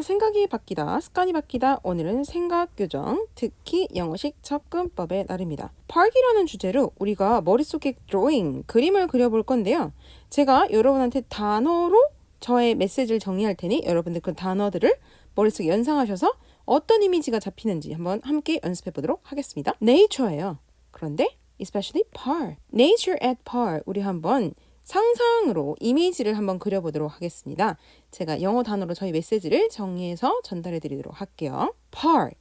아, 생각이 바뀌다, 습관이 바뀌다. 오늘은 생각 교정, 특히 영어식 접근법의 날입니다. park이라는 주제로 우리가 머릿속에 drawing, 그림을 그려볼 건데요. 제가 여러분한테 단어로 저의 메시지를 정리할 테니 여러분들 그 단어들을 머릿속에 연상하셔서 어떤 이미지가 잡히는지 한번 함께 연습해 보도록 하겠습니다. nature예요. 그런데 especially par. nature at par. 우리 한번 상상으로 이미지를 한번 그려보도록 하겠습니다. 제가 영어 단어로 저희 메시지를 정리해서 전달해 드리도록 할게요. Park.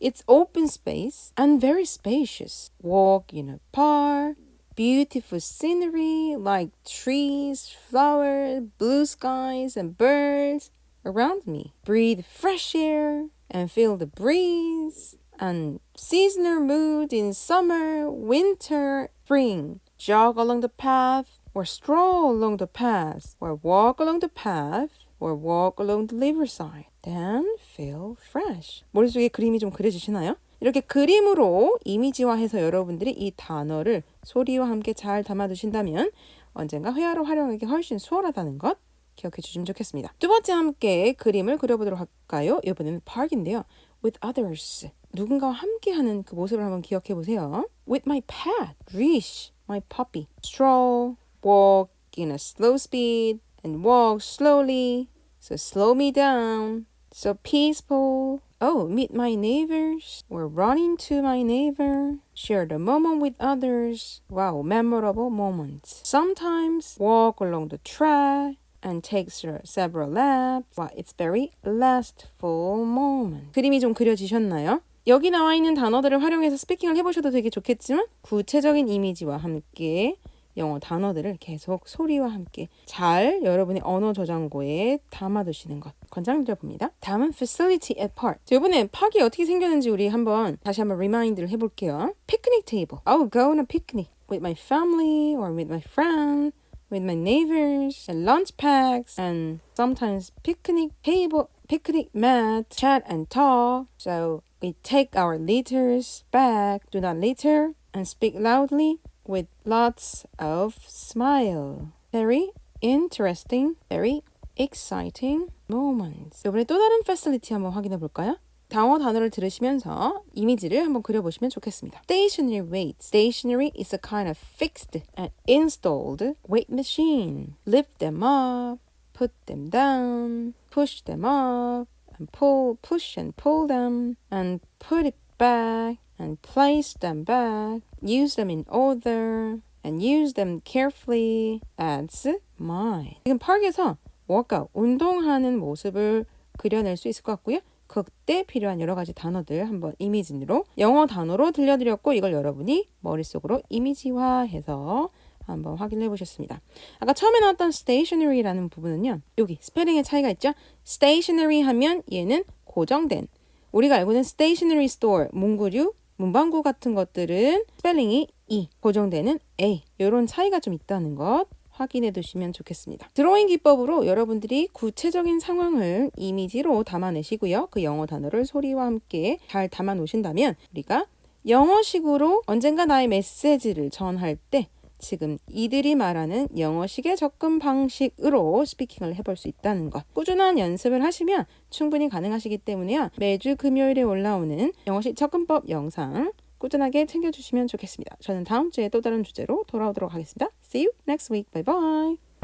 It's open space and very spacious. Walk in a park. Beautiful scenery like trees, flowers, blue skies, and birds around me. Breathe fresh air and feel the breeze. And seasonal mood in summer, winter, spring. Jog along the path or stroll along the path, or walk along the path, or walk along the riverside. Then feel fresh. 머릿속에 그림이 좀 그려지시나요? 이렇게 그림으로 이미지화해서 여러분들이 이 단어를 소리와 함께 잘 담아두신다면 언젠가 회화로 활용하기 훨씬 수월하다는 것 기억해 주시면 좋겠습니다. 두 번째 함께 그림을 그려보도록 할까요? 이번에는 park인데요. With others. 누군가와 함께하는 그 모습을 한번 기억해 보세요. With my pet, Rish, my puppy. Stroll, walk in a slow speed and walk slowly. So slow me down. So peaceful. Oh, meet my neighbors or run into my neighbor. Share the moment with others. Wow, memorable moments. Sometimes walk along the track and take se- several laps. Wow, it's very lastful moment. 그림이 좀 그려지셨나요? 여기 나와 있는 단어들을 활용해서 스피킹을 해보셔도 되게 좋겠지만 구체적인 이미지와 함께 영어 단어들을 계속 소리와 함께 잘 여러분의 언어 저장고에 담아두시는 것 권장드려 봅니다. 다음은 facility at park. 자, 이번에 park이 어떻게 생겼는지 우리 한번 다시 한번 리마인드를 해볼게요. picnic table. I will go on a picnic with my family or with my friends. With my neighbors and lunch packs and sometimes picnic table, picnic mat, chat and talk. So we take our litters back, do not litter, and speak loudly with lots of smile. Very interesting, very exciting moments. 이번에 또 다른 facility 한번 확인해 볼까요? 단어 단어를 들으시면서 이미지를 한번 그려보시면 좋겠습니다. Stationary weight. Stationary is a kind of fixed and installed weight machine. Lift them up, put them down, push them up, and pull, push and pull them, and put it back, and place them back. Use them in order, and use them carefully as mine. 지금 park에서 workout, 운동하는 모습을 그려낼 수 있을 것 같고요. 그때 필요한 여러 가지 단어들 한번 이미지로 영어 단어로 들려드렸고 이걸 여러분이 머릿속으로 이미지화해서 한번 확인해 보셨습니다. 아까 처음에 나왔던 stationary라는 부분은요. 여기 스펠링의 차이가 있죠. stationary 하면 얘는 고정된 우리가 알고 있는 stationery store 문구류 문방구 같은 것들은 스펠링이 E 고정되는 A 이런 차이가 좀 있다는 것 확인해 두시면 좋겠습니다. 드로잉 기법으로 여러분들이 구체적인 상황을 이미지로 담아내시고요. 그 영어 단어를 소리와 함께 잘 담아 놓으신다면 우리가 영어식으로 언젠가 나의 메시지를 전할 때 지금 이들이 말하는 영어식의 접근 방식으로 스피킹을 해볼 수 있다는 것. 꾸준한 연습을 하시면 충분히 가능하시기 때문에요. 매주 금요일에 올라오는 영어식 접근법 영상 꾸준하게 챙겨주시면 좋겠습니다. 저는 다음 주에 또 다른 주제로 돌아오도록 하겠습니다. See you next week. Bye bye.